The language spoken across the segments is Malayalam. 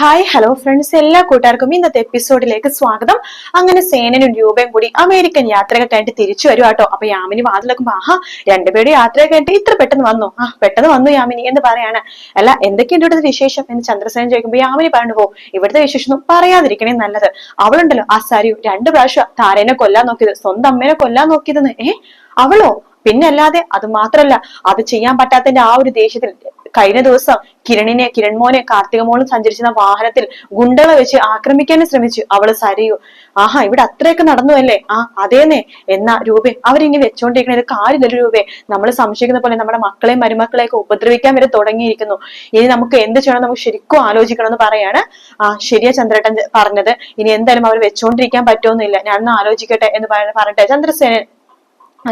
ഹായ് ഹലോ ഫ്രണ്ട്സ് എല്ലാ കൂട്ടുകാർക്കും ഇന്നത്തെ എപ്പിസോഡിലേക്ക് സ്വാഗതം. അങ്ങനെ സേനനും രൂപയും കൂടി അമേരിക്കൻ യാത്ര കഴിഞ്ഞിട്ട് തിരിച്ചു വരും കേട്ടോ. അപ്പൊ യാമിനി വാതിലൊക്കെ ആഹാ രണ്ടുപേരുടെ യാത്ര കഴിഞ്ഞിട്ട് ഇത്ര പെട്ടെന്ന് വന്നു. ആ പെട്ടെന്ന് വന്നു യാമിനി എന്ന് പറയാണ്. അല്ല എന്തൊക്കെയുണ്ട് ഇവിടുത്തെ വിശേഷം എന്ന് ചന്ദ്രസേനൻ ചോദിക്കുമ്പോ യാമിനി പറഞ്ഞു പോകും ഇവിടുത്തെ വിശേഷം പറയാതിരിക്കണേ നല്ലത്. അവളുണ്ടല്ലോ ആ സാരിയു രണ്ടു പ്രാവശ്യം താരേനെ കൊല്ലാൻ നോക്കിയത് സ്വന്തം അമ്മേനെ കൊല്ലാൻ നോക്കിയതെന്ന്. ഏ അവളോ? പിന്നെ അല്ലാതെ അത് മാത്രല്ല അത് ചെയ്യാൻ പറ്റാത്തതിന്റെ ആ ഒരു ദേഷ്യത്തിൽ കഴിഞ്ഞ ദിവസം കിരണിനെ കിരൺ മോനെ കാർത്തിക മോളും സഞ്ചരിച്ചിരുന്ന വാഹനത്തിൽ ഗുണ്ടകളെ വെച്ച് ആക്രമിക്കാനും ശ്രമിച്ചു. അവൾ സരയു ആഹാ ഇവിടെ അത്രയൊക്കെ നടന്നു അല്ലേ? ആ അതേന്നെ. എന്നാ രൂപേ അവരിങ്ങനെ വെച്ചോണ്ടിരിക്കണ ഒരു കാര്യമില്ല രൂപേ. നമ്മൾ സംശയിക്കുന്ന പോലെ നമ്മുടെ മക്കളെയും മരുമക്കളെയൊക്കെ ഉപദ്രവിക്കാൻ വരെ തുടങ്ങിയിരിക്കുന്നു. ഇനി നമുക്ക് എന്ത് ചെയ്യണം നമുക്ക് ശരിക്കും ആലോചിക്കണം എന്ന് പറയാണ് ആ ശരിയാ ചന്ദ്രേട്ടൻ പറഞ്ഞത്. ഇനി എന്തായാലും അവർ വെച്ചോണ്ടിരിക്കാൻ പറ്റുമെന്നില്ല ഞാൻ ആലോചിക്കട്ടെ എന്ന് പറ- പറഞ്ഞിട്ട് ചന്ദ്രസേനൻ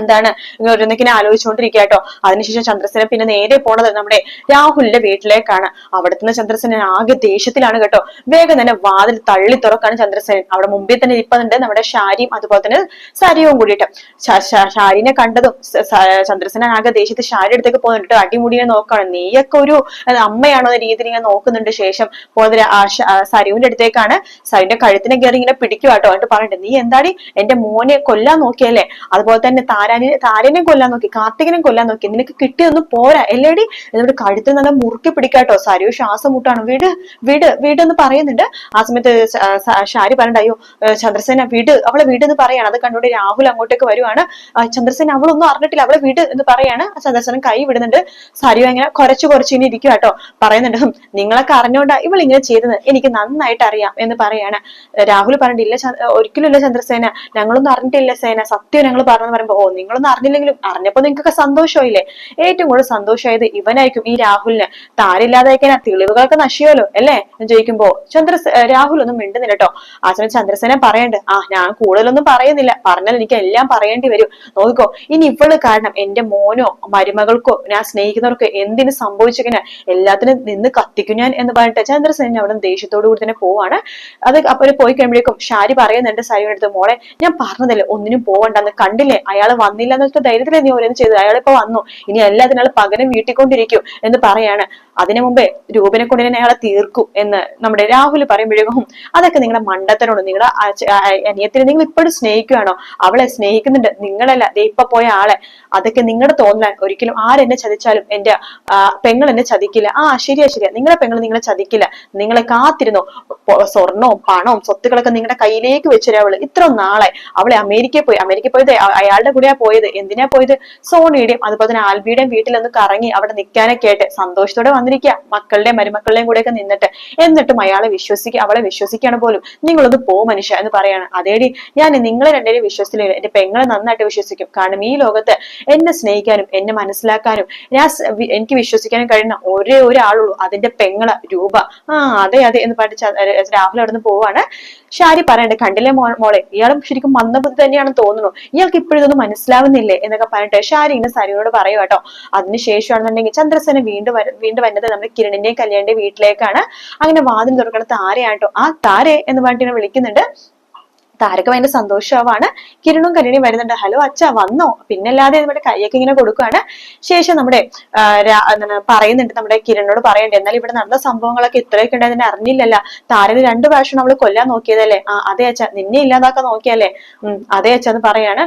എന്താണ് ഇങ്ങനെ ഓരോന്നിങ്ങനെ ആലോചിച്ചുകൊണ്ടിരിക്കുക കേട്ടോ. അതിനുശേഷം ചന്ദ്രസേന പിന്നെ നേരെ പോണത് നമ്മുടെ രാഹുലിന്റെ വീട്ടിലേക്കാണ്. അവിടുത്തെ ചന്ദ്രസേനൻ ആകെ ദേഷ്യത്തിലാണ് കേട്ടോ. വേഗം തന്നെ വാതിൽ തള്ളി തുറക്കാണ് ചന്ദ്രസേനൻ അവിടെ മുമ്പിൽ തന്നെ ഇരിപ്പതുണ്ട് നമ്മുടെ ഷാരിയും അതുപോലെ തന്നെ സരിയും കൂടിയിട്ട്. ഷാരിനെ കണ്ടതും ചന്ദ്രസേനൻ ആകെ ദേഷ്യത്തിൽ ഷാരി അടുത്തേക്ക് പോകുന്നുണ്ട് അടിമുടിയെ നോക്കാണ്. നീയൊക്കെ ഒരു അമ്മയാണോ രീതിയിൽ ഇങ്ങനെ നോക്കുന്നുണ്ട് ശേഷം. പോകുന്നത് ആ സരിവിന്റെ അടുത്തേക്കാണ്. സരിയുടെ കഴുത്തിനെ കയറി ഇങ്ങനെ പിടിക്കുക കേട്ടോ. എന്നിട്ട് പറഞ്ഞിട്ട് നീ എന്താടി എന്റെ മോനെ കൊല്ലാൻ നോക്കിയല്ലേ? അതുപോലെ തന്നെ താരാനെ താരനെ കൊല്ലാൻ നോക്കി കാർത്തികനെ കൊല്ലാൻ നോക്കി. നിനക്ക് കിട്ടിയൊന്നും പോരാ. എല്ലടി എന്നിട്ട് കഴുത്തിൽ നല്ല മുറുക്കി പിടിക്കാട്ടോ സാരിയോ ശ്വാസം മുട്ടാണ് വീട് വീട് വീട് എന്ന് പറയുന്നുണ്ട്. ആ സമയത്ത് ഷാരി പറയണ്ട അയ്യോ ചന്ദ്രസേന വീട് അവളെ വീട് എന്ന് പറയാണ്. അത് കണ്ടുകൊണ്ട് രാഹുൽ അങ്ങോട്ടേക്ക് വരുവാണ്. ചന്ദ്രസേന അവളൊന്നും അറിഞ്ഞിട്ടില്ല. അവളെ വീട് എന്ന് പറയാണ്. ചന്ദ്രസേന കൈ വിടുന്നുണ്ട്. സാരിയോ ഇങ്ങനെ കുറച്ച് കുറച്ച് ഇനി ഇരിക്കും കേട്ടോ പറയുന്നുണ്ട് "ഹും, നിങ്ങളൊക്കെ അറിഞ്ഞോണ്ടാ ഇവൾ ഇങ്ങനെ ചെയ്തത്. എനിക്ക് നന്നായിട്ട് അറിയാം എന്ന് പറയാണ്. രാഹുൽ പറഞ്ഞിട്ടില്ല ഒരിക്കലും ഇല്ല ചന്ദ്രസേന. ഞങ്ങളൊന്നും അറിഞ്ഞിട്ടില്ല സേന. സത്യം ഞങ്ങൾ പറഞ്ഞു പറയുമ്പോ ഓ നിങ്ങളൊന്നും അറിഞ്ഞില്ലെങ്കിലും അറിഞ്ഞപ്പോ നിങ്ങൾക്കൊക്കെ സന്തോഷമായില്ലേ? ഏറ്റവും കൂടുതൽ സന്തോഷമായത് ഇവനായിരിക്കും ഈ രാഹുലിന്. താരില്ലാതായിക്കാൻ തെളിവുകളൊക്കെ നശിയല്ലോ അല്ലേ? എന്ന് ചോദിക്കുമ്പോ ചന്ദ്ര രാഹുൽ ഒന്നും മിണ്ടുന്നില്ല കേട്ടോ. ആ സമയം ചന്ദ്രസേന പറയണ്ട് ആ ഞാൻ കൂടുതലൊന്നും പറയുന്നില്ല. പറഞ്ഞാൽ എനിക്ക് എല്ലാം പറയേണ്ടി വരും. നോക്കിക്കോ ഇനി ഇവൾ കാരണം എന്റെ മോനോ മരുമകൾക്കോ ഞാൻ സ്നേഹിക്കുന്നവർക്കോ എന്തിനു സംഭവിച്ചിങ്ങനെ എല്ലാത്തിനും നിന്ന് കത്തിക്കും ഞാൻ എന്ന് പറഞ്ഞിട്ട് ചന്ദ്രസേന അവിടെ ദേഷ്യത്തോടു കൂടി തന്നെ പോവാണ്. അത് അപ്പോൾ പോയി കഴിയുമ്പോഴേക്കും ഷാരി പറയുന്നുണ്ട് സാരിയുടെ അടുത്ത് മോളെ ഞാൻ പറഞ്ഞതല്ലേ ഒന്നിനും പോവണ്ടെന്ന് കണ്ടില്ലേ? അയാൾ വന്നില്ല എന്ന് വെച്ചാൽ ധൈര്യത്തിലേ നീ ഓരോന്ന് ചെയ്തത് അയാളിപ്പോ വന്നു. ഇനി എല്ലാത്തിനും അയാൾ പകരം വീട്ടിക്കൊണ്ടിരിക്കും എന്ന് പറയാണ്. അതിനു മുമ്പേ രൂപനെ കൊണ്ട് തന്നെ അയാളെ തീർക്കും എന്ന് നമ്മുടെ രാഹുൽ പറയുമ്പോഴേക്കും അതൊക്കെ നിങ്ങളുടെ മണ്ടത്തനോട് നിങ്ങളുടെ അനിയത്തിനെ നിങ്ങൾ ഇപ്പോഴും സ്നേഹിക്കുകയാണോ? അവളെ സ്നേഹിക്കുന്നുണ്ട്. നിങ്ങളല്ല. ദേ ഇപ്പൊ പോയ ആളെ. അതൊക്കെ നിങ്ങളുടെ തോന്നലാൻ ഒരിക്കലും ആരെന്നെ ചതിച്ചാലും എന്റെ പെങ്ങൾ എന്നെ ചതിക്കില്ല. ആ ശരിയാ ശരിയാ. നിങ്ങളെ പെങ്ങൾ നിങ്ങളെ ചതിക്കില്ല. നിങ്ങളെ കാത്തിരുന്നു? സ്വർണവും പണവും സ്വത്തുക്കളൊക്കെ നിങ്ങളുടെ കയ്യിലേക്ക് വെച്ചൊരു അവൾ ഇത്ര നാളെ അവളെ അമേരിക്കയിൽ പോയി. അമേരിക്കയിൽ പോയത് അയാളുടെ അയാളുടെ കൂടെയാ പോയത്? എന്തിനാ പോയത്? സോണിയുടെയും അതുപോലെ തന്നെ ആൽബിയുടെയും വീട്ടിലൊന്ന് കറങ്ങി അവിടെ നിൽക്കാനൊക്കെ ആയിട്ട് സന്തോഷത്തോടെ വന്നിരിക്കുക. മക്കളുടെയും മരുമക്കളുടെയും കൂടെയൊക്കെ നിന്നിട്ട് എന്നിട്ടും അയാളെ വിശ്വസിക്കുക അവളെ വിശ്വസിക്കുകയാണ് പോലും. നിങ്ങളൊന്ന് പോ മനുഷ്യ എന്ന് പറയാണ്. അതേടി ഞാൻ നിങ്ങളെ രണ്ടേരും വിശ്വസിച്ചില്ല? എന്റെ പെങ്ങളെ നന്നായിട്ട് വിശ്വസിക്കും. കാരണം ഈ ലോകത്ത് എന്നെ സ്നേഹിക്കാനും എന്നെ മനസ്സിലാക്കാനും ഞാൻ എനിക്ക് വിശ്വസിക്കാനും കഴിയുന്ന ഒരേ ഒരാളുള്ളൂ. അതിന്റെ പെങ്ങള രൂപ. ആ അതെ അതെ എന്ന് പറഞ്ഞിട്ട് രാഹുൽ അവിടെ നിന്ന് പോവാണ്. ഷാരി പറയണ്ട് കണ്ടില്ലേ മോളെ? ഇയാളും ശരിക്കും മന്ദബുദ്ധി തന്നെയാണെന്ന് തോന്നുന്നു. ഇയാൾക്ക് ഇപ്പോഴും ഇതൊന്നും മനസ്സിലാവുന്നില്ലേ എന്നൊക്കെ പറഞ്ഞിട്ട് ഷാരി ഇങ്ങനെ സരിയോട് പറയും കേട്ടോ. അതിനുശേഷമാണെന്നുണ്ടെങ്കിൽ ചന്ദ്രസേന വീണ്ടും വീണ്ടും വന്നത് നമ്മുടെ കിരണിന്റെയും കല്യാണിന്റെയും വീട്ടിലേക്കാണ്. അങ്ങനെ വാതിൽ തുറക്കണ താരയാട്ടോ ആ താരെ എന്ന് പറഞ്ഞിട്ട് വിളിക്കുന്നുണ്ട്. താരക്ക് ഭയങ്കര സന്തോഷമാവാണ്. കിരണും കല്യാണിയും വരുന്നുണ്ട്. ഹലോ അച്ഛ വന്നോ? പിന്നല്ലാതെ നമ്മുടെ കൈയൊക്കെ ഇങ്ങനെ കൊടുക്കുകയാണ് ശേഷം നമ്മുടെ പറയുന്നുണ്ട് നമ്മുടെ കിരണിനോട് പറയണ്ടേ. എന്നാൽ ഇവിടെ നടന്ന സംഭവങ്ങളൊക്കെ ഇത്രയൊക്കെ ഉണ്ടായതിനെ അറിഞ്ഞില്ലല്ല. താരന് രണ്ടു പ്രാവശ്യം അവൾ കൊല്ലാൻ നോക്കിയതല്ലേ? ആ അതെ അച്ഛ. നിന്നെ ഇല്ലാതാക്കാൻ നോക്കിയല്ലേ ഉം അതെ അച്ഛ എന്ന് പറയാണ്.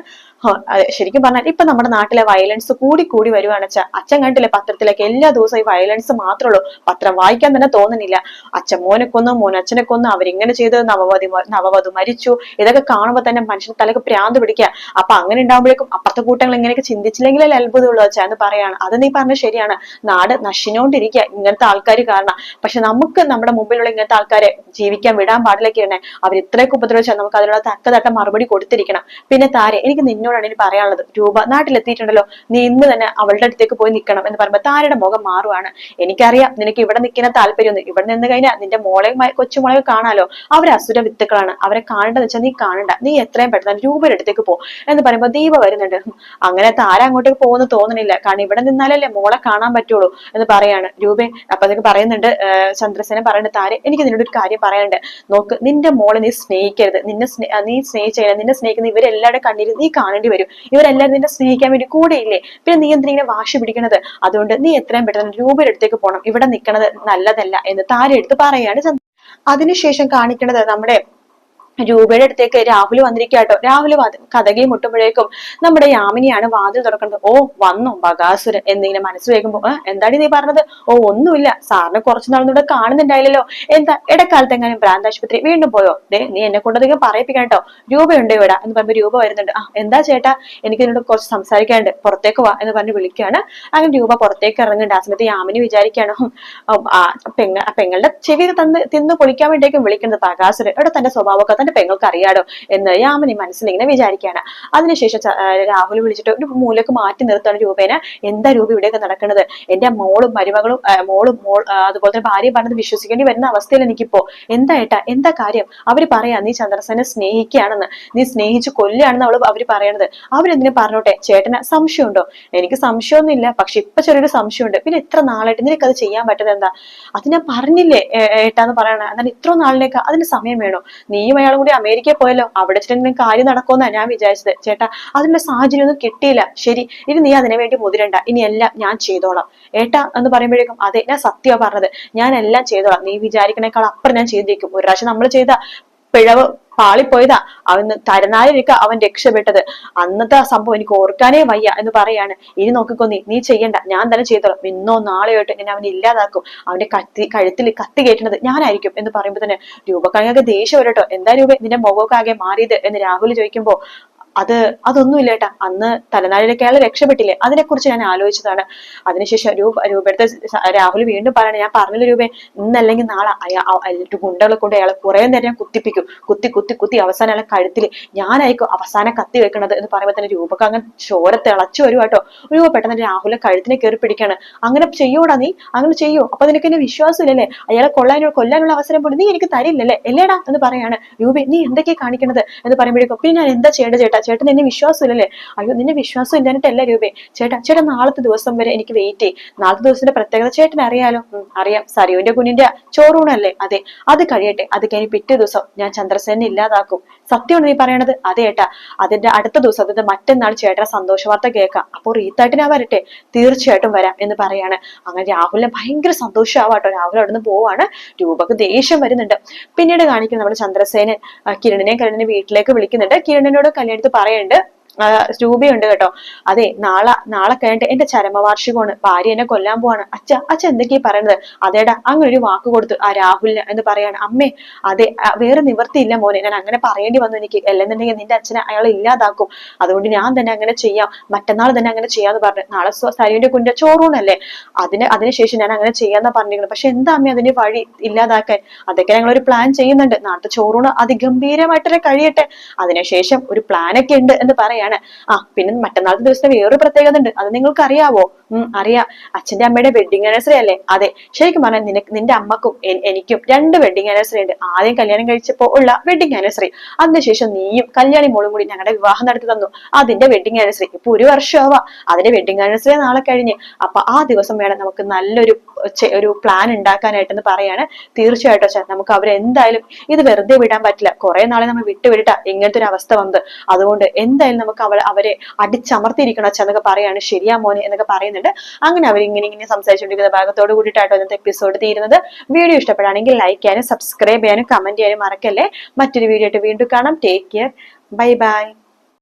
ശരിക്കും പറഞ്ഞാൽ ഇപ്പൊ നമ്മുടെ നാട്ടിലെ വയലൻസ് കൂടി കൂടി വരുവാണ് അച്ഛ. അച്ഛൻ കണ്ടില്ലേ പത്രത്തിലൊക്കെ എല്ലാ ദിവസവും ഈ വയലൻസ് മാത്രമേ ഉള്ളൂ. പത്രം വായിക്കാൻ തന്നെ തോന്നുന്നില്ല. അച്ഛൻ മോനെ കൊന്നു മോൻ അച്ഛനെ കൊന്നു അവരിങ്ങനെ ചെയ്ത് നവവധു നവവധു മരിച്ചു. ഇതൊക്കെ കാണുമ്പോൾ തന്നെ മനുഷ്യന് തലക്ക് പ്രാന്ത് പിടിക്കുക. അപ്പൊ അങ്ങനെ ഉണ്ടാകുമ്പോഴേക്കും അപ്പുറത്തെ കൂട്ടങ്ങൾ ഇങ്ങനെയൊക്കെ ചിന്തിച്ചില്ലെങ്കിലല്ലേ അത്ഭുതമുള്ളൂ അച്ഛ എന്ന് പറയാണ്. അത് നീ പറഞ്ഞ ശരിയാണ്. നാട് നശിനോണ്ടിരിക്കുക ഇങ്ങനത്തെ ആൾക്കാർ കാരണം. പക്ഷെ നമുക്ക് നമ്മുടെ മുമ്പിലുള്ള ഇങ്ങനത്തെ ആൾക്കാരെ ജീവിക്കാൻ വിടാൻ പാടില്ലൊക്കെയാണ് അവർ ഇത്രയൊക്കെ ഉപദ്രവിച്ചാൽ നമുക്ക് അതിനുള്ള തക്കതട്ട മറുപടി കൊടുത്തിരിക്കണം. പിന്നെ താരെ എനിക്ക് നിന്നോടാണ് ഇനി പറയാനുള്ളത്. രൂപ നാട്ടിലെത്തിയിട്ടുണ്ടല്ലോ. നീ ഇന്ന് തന്നെ അവളുടെ അടുത്തേക്ക് പോയി നിൽക്കണം എന്ന് പറയുമ്പോൾ താരയുടെ മുഖം മാറുവാണ്. എനിക്കറിയാം നിനക്ക് ഇവിടെ നിൽക്കുന്ന താല്പര്യം ഇവിടെ നിന്ന് കഴിഞ്ഞാൽ നിന്റെ മോളെയും കൊച്ചുമോളെ കാണാലോ. അവർ അസുര വിത്തുക്കളാണ്. അവരെ കാണേണ്ടത് വെച്ചാൽ നീ കാണണ്ട. നീ എത്രയും പെട്ടെന്ന് രൂപയുടെ അടുത്തേക്ക് പോ എന്ന് പറയുമ്പോൾ ദീപ വരുന്നുണ്ട്. അങ്ങനെ താര അങ്ങോട്ടേക്ക് പോകുന്നു തോന്നണില്ല. കാരണം ഇവിടെ നിന്നാലല്ലേ മോളെ കാണാൻ പറ്റുള്ളൂ എന്ന് പറയാണ് രൂപേ അപ്പൊ അതൊക്കെ പറയുന്നുണ്ട് ചന്ദ്രസേന പറയുന്നുണ്ട് താരെ എനിക്ക് നിന്നോട് ഒരു കാര്യം പറയാനുണ്ട്. നോക്ക് നിന്റെ മോളെ നീ സ്നേഹിക്കരുത്. നിന്നെ നീ സ്നേഹിച്ചു നിന്നെ സ്നേഹിക്കുന്ന ഇവരെല്ലാവരുടെ കണ്ണീര് നീ കാണേണ്ടി വരും. ഇവരെല്ലാവരും നിന്നെ സ്നേഹിക്കാൻ വേണ്ടി കൂടെ ഇല്ലേ പിന്നെ നീ എന്തിനെ വാശി പിടിക്കണത്? അതുകൊണ്ട് നീ എത്രയും പെട്ടെന്ന് രൂപയുടെ അടുത്തേക്ക് പോകണം ഇവിടെ നിൽക്കണത് നല്ലതല്ല എന്ന് താര എടുത്ത് പറയാണ് അതിനുശേഷം കാണിക്കുന്നത് നമ്മുടെ രൂപയുടെ അടുത്തേക്ക് രാഹുൽ വന്നിരിക്കാട്ടോ രാഹുൽ കഥകി മുട്ടുമ്പോഴേക്കും നമ്മുടെ യാമിനിയാണ് വാതിൽ തുറക്കുന്നത് ഓ വന്നു ബകാസുരൻ എന്നിങ്ങനെ മനസ്സിൽ വേകുമ്പോ എന്താടി നീ പറഞ്ഞത്? ഓ ഒന്നുമില്ല. സാറിന് കുറച്ച് നാളൊന്നും കാണുന്നുണ്ടായില്ലല്ലോ. എന്താ ഇടക്കാലത്ത് എങ്ങനെ ഭ്രാന്ത് ആശുപത്രി വീണ്ടും പോയോ? ദേ നീ എന്നെ കൊണ്ടധികം പറയിപ്പിക്കണം കേട്ടോ. രൂപയുണ്ട് ഇവിടെ? എന്ന് പറയുമ്പോൾ രൂപ വരുന്നുണ്ട്. ആ എന്താ ചേട്ടാ? എനിക്ക് ഇതിനോട് കുറച്ച് സംസാരിക്കാനുണ്ട്. പുറത്തേക്ക് വാ എന്ന് പറഞ്ഞ് വിളിക്കുകയാണ്. അങ്ങനെ രൂപ പുറത്തേക്ക് ഇറങ്ങുന്നുണ്ട്. ആ സമയത്ത് യാമിനി വിചാരിക്കുകയാണ് "ഹും, ആ പെങ്ങ പെങ്ങളുടെ ചെവി തന്ന് തിന്ന് പൊളിക്കാൻ വേണ്ടിയേക്കും വിളിക്കുന്നത് ബകാസുരൻ ഇവിടെ തന്റെ സ്വഭാവമൊക്കെ തന്റെ പെങ്ങൾക്ക് അറിയാടോ എന്ന് യാമിനി മനസ്സിൽ ഇങ്ങനെ വിചാരിക്കുകയാണ്. അതിനുശേഷം രാഹുൽ വിളിച്ചിട്ട് ഒരു മൂലക്ക് മാറ്റി നിർത്തുന്ന രൂപേന. എന്താ രൂപ ഇവിടെയൊക്കെ നടക്കുന്നത് എന്റെ മോളും മരുമകളും മോളും മോൾ അതുപോലെ തന്നെ ഭാര്യയും പറഞ്ഞത് വിശ്വസിക്കേണ്ടി വരുന്ന അവസ്ഥയിൽ എനിക്കിപ്പോ എന്താ ഏട്ടാ? എന്താ കാര്യം? അവർ പറയാ നീ ചന്ദ്രസേനെ സ്നേഹിക്കുകയാണെന്ന്. നീ സ്നേഹിച്ച് കൊല്ലുകയാണെന്ന് അവൾ അവർ പറയണത്. അവരെന്തിനു പറഞ്ഞോട്ടെ? ചേട്ടന് സംശയമുണ്ടോ? എനിക്ക് സംശയമൊന്നുമില്ല. പക്ഷെ ഇപ്പൊ ചെറിയൊരു സംശയമുണ്ട്. പിന്നെ ഇത്ര നാളായിട്ട് നിനക്ക് അത് ചെയ്യാൻ പറ്റുന്നത് എന്താ? അത് ഞാൻ പറഞ്ഞില്ലേ ഏട്ടാന്ന് പറയണ? എന്നാൽ ഇത്ര നാളിലേക്ക് അതിന് സമയം വേണോ? നീയും അയാളും കൂടി അമേരിക്കയിൽ പോയല്ലോ. അവിടെ വെച്ചിട്ട് കാര്യം നടക്കുമെന്നാണ് ഞാൻ വിചാരിച്ചത്. ചേട്ടാ അതിനുള്ള സാഹചര്യം ഒന്നും കിട്ടിയില്ല. ശരി ഇനി നീ അതിനെ വേണ്ടി മുതിരണ്ട. ഇനി എല്ലാം ഞാൻ ചെയ്തോളാം. ഏട്ടാ എന്ന് പറയുമ്പോഴേക്കും അതെ ഞാൻ സത്യമാ പറഞ്ഞത്. ഞാൻ എല്ലാം ചെയ്തോളാം. നീ വിചാരിക്കണേക്കാൾ അപ്പുറം ഞാൻ ചെയ്തേക്കും. ഒരു പ്രാവശ്യം നമ്മൾ ചെയ്ത പിഴവ് പാളിപ്പോയതാ. അവൻ തരനാലിരിക്ക അവൻ രക്ഷപ്പെട്ടത്. അന്നത്തെ ആ സംഭവം എനിക്ക് ഓർക്കാനേ വയ്യ എന്ന് പറയാണ്. ഇനി നോക്കിക്കോ നീ നീ ചെയ്യണ്ട. ഞാൻ തന്നെ ചെയ്തോളാം. ഇന്നോ നാളെയോട്ട് ഞാൻ അവനെ ഇല്ലാതാക്കും. അവന്റെ കത്തി കഴുത്തിൽ കത്തി കയറ്റുന്നത് ഞാനായിരിക്കും എന്ന് പറയുമ്പോൾ തന്നെ രൂപക്കാങ്ങൾക്ക് ദേഷ്യം വരട്ടോ. എന്താ രൂപ നിന്റെ മുഖമൊക്കെ ആകെ മാറിയത് എന്ന് രാഹുൽ ചോദിക്കുമ്പോ അത് അതൊന്നുമില്ല ഏട്ടാ അന്ന് തലനാരിലൊക്കെ അയാൾ രക്ഷപ്പെട്ടില്ലേ? അതിനെക്കുറിച്ച് ഞാൻ ആലോചിച്ചതാണ്. അതിനുശേഷം രൂപ രൂപയുടെ രാഹുൽ വീണ്ടും പറയണ ഞാൻ പറഞ്ഞില്ല രൂപേ ഇന്നല്ലെങ്കിൽ നാളെ അയാൾ ഗുണ്ടകളെ കൊണ്ട് അയാളെ കുറെ നേരം കുത്തിപ്പിക്കും. കുത്തി കുത്തി കുത്തി അവസാനം അയാളെ കഴുത്തിൽ ഞാനായിരിക്കും അവസാനം കത്തി വെക്കണത് എന്ന് പറയുമ്പോൾ തന്നെ രൂപക്ക് അങ്ങനെ ചോര തിളച്ചു വരും കേട്ടോ. രൂപ പെട്ടെന്ന് രാഹുലെ കഴുത്തിനെ കയറി പിടിക്കാണ്. അങ്ങനെ ചെയ്യൂടാ നീ? അങ്ങനെ ചെയ്യൂ? അപ്പൊ നിനക്ക് എന്നെ വിശ്വാസമില്ലല്ലേ? അയാളെ കൊള്ളാനുള്ള കൊല്ലാനുള്ള അവസരം പോലും നീ എനിക്ക് തരില്ലല്ലേ? എല്ലേടാ എന്ന് പറയാണ്. രൂപേ നീ എന്തൊക്കെയാ കാണിക്കണത്? എന്ന് പറയുമ്പോഴേക്കും പിന്നെ ഞാൻ എന്താ ചെയ്യേണ്ടത് ചേട്ടാ? ചേട്ടൻ എന്നെ വിശ്വാസമില്ലല്ലേ? അയ്യോ നിന്നെ വിശ്വാസം ഇല്ലാഞ്ഞിട്ടല്ല രൂപേ. ചേട്ടാ ചേട്ടാ നാളത്തെ ദിവസം വരെ എനിക്ക് വെയിറ്റ് ചെയ്യും. നാളത്തെ ദിവസത്തിന്റെ പ്രത്യേകത ചേട്ടൻ അറിയാലോ? അറിയാം. സരിയുവിന്റെ കുഞ്ഞിന്റെ ചോറൂണല്ലേ? അതെ അത് കഴിയട്ടെ. അത് കഴിഞ്ഞ് പിറ്റേ ദിവസം ഞാൻ ചന്ദ്രസേനെ ഇല്ലാതാക്കും. സത്യമാണ് നീ പറയണത്. അതെ ഏട്ടാ. അതിന്റെ അടുത്ത ദിവസം അതിന്റെ മറ്റന്നാൾ ചേട്ടൻ സന്തോഷ വാർത്ത കേൾക്കാം. അപ്പോൾ റീത്തായിട്ട് ഞാൻ വരട്ടെ. തീർച്ചയായിട്ടും വരാം എന്ന് പറയാണ്. അങ്ങനെ രാഹുലിനെ ഭയങ്കര സന്തോഷമാവാട്ടോ രാഹുൽ അവിടെ നിന്ന് പോവാണ്. രൂപക്ക് ദേഷ്യം വരുന്നുണ്ട്. പിന്നീട് കാണിക്കുന്നത് നമ്മുടെ ചന്ദ്രസേനൻ കിരണിനെ കിരണിനെ വീട്ടിലേക്ക് വിളിക്കുന്നുണ്ട്. കിരണിനോട് കല്യാണത്ത് പറയുന്നുണ്ട് ഉണ്ട് കേട്ടോ. അതെ നാളെ നാളെ കഴിഞ്ഞിട്ട് എന്റെ ചരമവാർഷികമാണ്. ഭാര്യ എന്നെ കൊല്ലാൻ പോവാണ്. അച്ഛ അച്ഛ എന്തൊക്കെയാ പറയുന്നത് അതേടാ അങ്ങനെ ഒരു വാക്ക് കൊടുത്തു. ആ രാഹുലിന് എന്ന് പറയാണ്. അമ്മേ അതെ വേറെ നിവർത്തിയില്ല മോനെ. ഞാൻ അങ്ങനെ പറയേണ്ടി വന്നു എനിക്ക്. അല്ലെന്നുണ്ടെങ്കിൽ നിന്റെ അച്ഛനെ അയാൾ ഇല്ലാതാക്കും. അതുകൊണ്ട് ഞാൻ തന്നെ അങ്ങനെ ചെയ്യാം. മറ്റന്നാൾ തന്നെ അങ്ങനെ ചെയ്യാന്ന് പറഞ്ഞു. നാളെ സരിയുടെ കുഞ്ഞ ചോറൂണല്ലേ? അതിന് അതിനുശേഷം ഞാൻ അങ്ങനെ ചെയ്യാന്ന് പറഞ്ഞിരിക്കുന്നു പക്ഷെ എന്താ അമ്മ അതിന് വഴി ഇല്ലാതാക്കാൻ? അതൊക്കെ ഞങ്ങൾ ഒരു പ്ലാൻ ചെയ്യുന്നുണ്ട്. നാളത്തെ ചോറൂണ് അതിഗംഭീരമായിട്ടൊരു കഴിയട്ടെ. അതിനുശേഷം ഒരു പ്ലാനൊക്കെ ഉണ്ട് എന്ന് പറയാണ്. ആ പിന്നെ മറ്റന്നാളത്തെ ദിവസത്തെ വേറൊരു പ്രത്യേകത ഉണ്ട്. അത് നിങ്ങൾക്ക് അറിയാവോ ഉം അറിയാം. അച്ഛന്റെ അമ്മയുടെ വെഡിങ് ആനിവേഴ്സറി അല്ലേ? അതെ. ശരിക്കും പറഞ്ഞാൽ നിനക്ക് നിന്റെ അമ്മക്കും എനിക്കും രണ്ട് വെഡിങ് ആനിവേഴ്സറി ഉണ്ട്. ആദ്യം കല്യാണം കഴിച്ചപ്പോ ഉള്ള വെഡിങ് ആനിവേഴ്സറി അതിനുശേഷം നീയും കല്യാണി മോളും കൂടി ഞങ്ങളുടെ വിവാഹം നടത്തി തന്നു. അതിന്റെ വെഡിങ് ആനിവേഴ്സറി ഇപ്പൊ ഒരു വർഷമാവാ അതിന്റെ വെഡിങ് ആനിവേഴ്സറി നാളെ കഴിഞ്ഞ്. അപ്പൊ ആ ദിവസം വേണം നമുക്ക് നല്ലൊരു ഒരു പ്ലാൻ ഉണ്ടാക്കാനായിട്ടെന്ന് പറയാണ്. തീർച്ചയായിട്ടും ചേട്ടൻ നമുക്ക് അവരെന്തായാലും ഇത് വെറുതെ വിടാൻ പറ്റില്ല. കുറെ നാളെ നമ്മൾ വിട്ടുവിടട്ട ഇങ്ങനത്തെ ഒരു അവസ്ഥ വന്നത്. അതുകൊണ്ട് എന്തായാലും അവൾ അവരെ അടിച്ചമർത്തിയിരിക്കണം അച്ഛനൊക്കെ പറയാണ്. ശരിയാ മോനെ എന്നൊക്കെ പറയുന്നുണ്ട്. അങ്ങനെ അവർ ഇങ്ങനെ ഇങ്ങനെ സംസാരിച്ചുകൊണ്ടിരിക്കുന്ന ഭാഗത്തോട് കൂടിയിട്ടാട്ടോ ഇന്നത്തെ എപ്പിസോഡ് തീരുന്നത്. വീഡിയോ ഇഷ്ടപ്പെടുകയാണെങ്കിൽ ലൈക്ക് ചെയ്യാനും സബ്സ്ക്രൈബ് ചെയ്യാനും കമന്റ് ചെയ്യാനും മറക്കല്ലേ. മറ്റൊരു വീഡിയോ ആയിട്ട് വീണ്ടും കാണാം. Take care bye bye